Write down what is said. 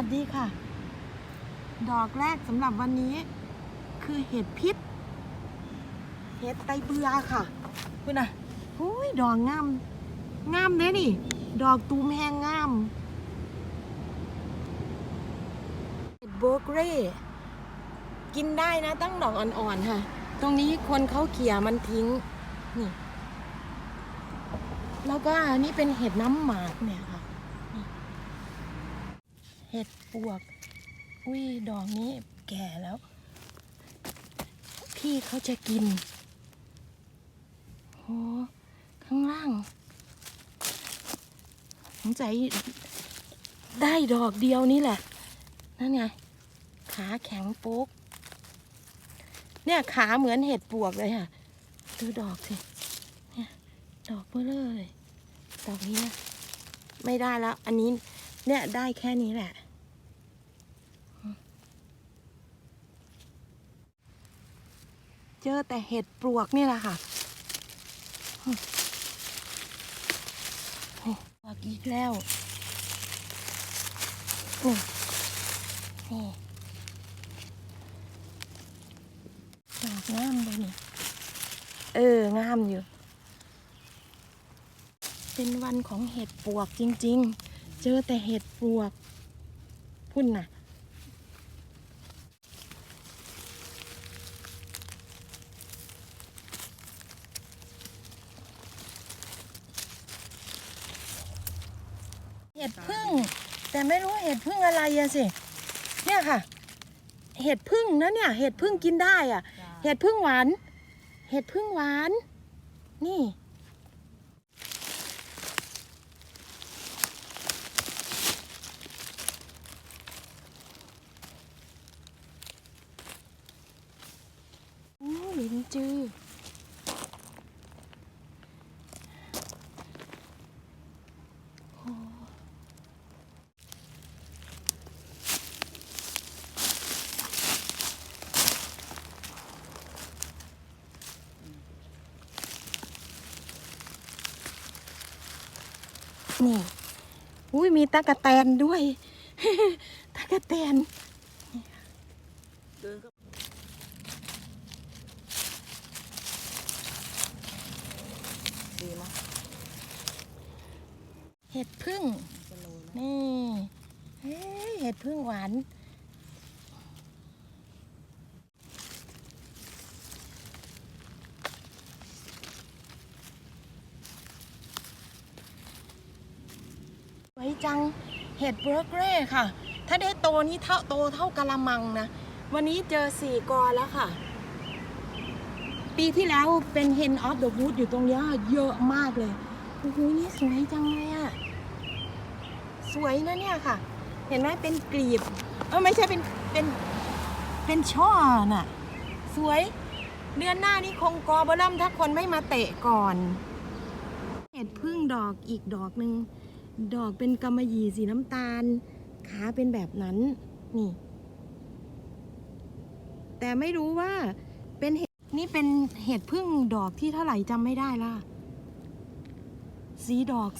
วัสดีค่ะ ดอกแรกสำหรับวันนี้ คือเห็ดพิษ เห็ดไตเบือค่ะ คุณน่ะอุ้ยดอกงาม งามเด้นี่ ดอกตูมแห้งงาม เห็ดโบกเร่ กินได้นะตั้งดอกอ่อนๆค่ะ ตรงนี้คนเขาเขี่ยมันทิ้ง นี่ แล้วก็อันนี้เป็นเห็ดน้ำหมากเนี่ยค่ะ เห็ดปวก อุ้ยดอกนี้แก่แล้ว พี่เขาจะกินโอ้ข้างล่างสงสัยได้ดอกเดียวนี่แหละ นั่นไง ขาแข็งโป๊กเนี่ยขาเหมือนเห็ดปวกเลยค่ะ ดูดอกสิ เนี่ย ดอกเบลอเลย ดอกนี้นะไม่ได้แล้ว อันนี้ เนี่ยได้แค่นี้แหละ เจอแต่เห็ดปลวกนี่แหละค่ะปลวกอีกแล้วนี่นี่ดอกงามเลยนี่ เออ งามอยู่ เป็นวันของเห็ดปลวกจริง ๆ เจอแต่เห็ดปลวก พุ่นน่ะ เห็ดพึ่ง แต่ไม่รู้เห็ดพึ่งอะไรอะสิ เนี่ยค่ะ เห็ดพึ่งนะเนี่ย เห็ดพึ่งกินได้อะเห็ดพึ่งหวาน เห็ดพึ่งหวาน นี่ โอ้ ลิ้นจือโอ้นี่อุ้ยมีตะกะแตนด้วย ตะกะแตน ดีมั้ย เห็ดพึ่งนี่เห็ดพึ่งหวานสวยจังเห็ดเบิร์กเร่ค่ะ ถ้าได้โตนี้เท่าโตเท่ากะละมังนะ วันนี้เจอสี่กอแล้วค่ะ ปีที่แล้วเป็น Hen of the Wood อยู่ตรงนี้เยอะมากเลย โอ้โห นี่สวยจังเลยอะ สวยนะเนี่ยค่ะ เห็นไหมเป็นกลีบเออไม่ใช่เป็นเป็นเป็นช่อน่ะ สวยเดือนหน้านี้คงกอเบอร์ลัมถ้าคนไม่มาเตะก่อน เห็ดพึ่งดอกอีกดอกหนึ่งดอกเป็นกำมะหยี่สีน้ำตาล ขาเป็นแบบนั้นนี่ แต่ไม่รู้ว่าเป็นเห็ดนี่เป็นเห็ดพึ่งดอกที่เท่าไหร่จำไม่ได้ละสีดอก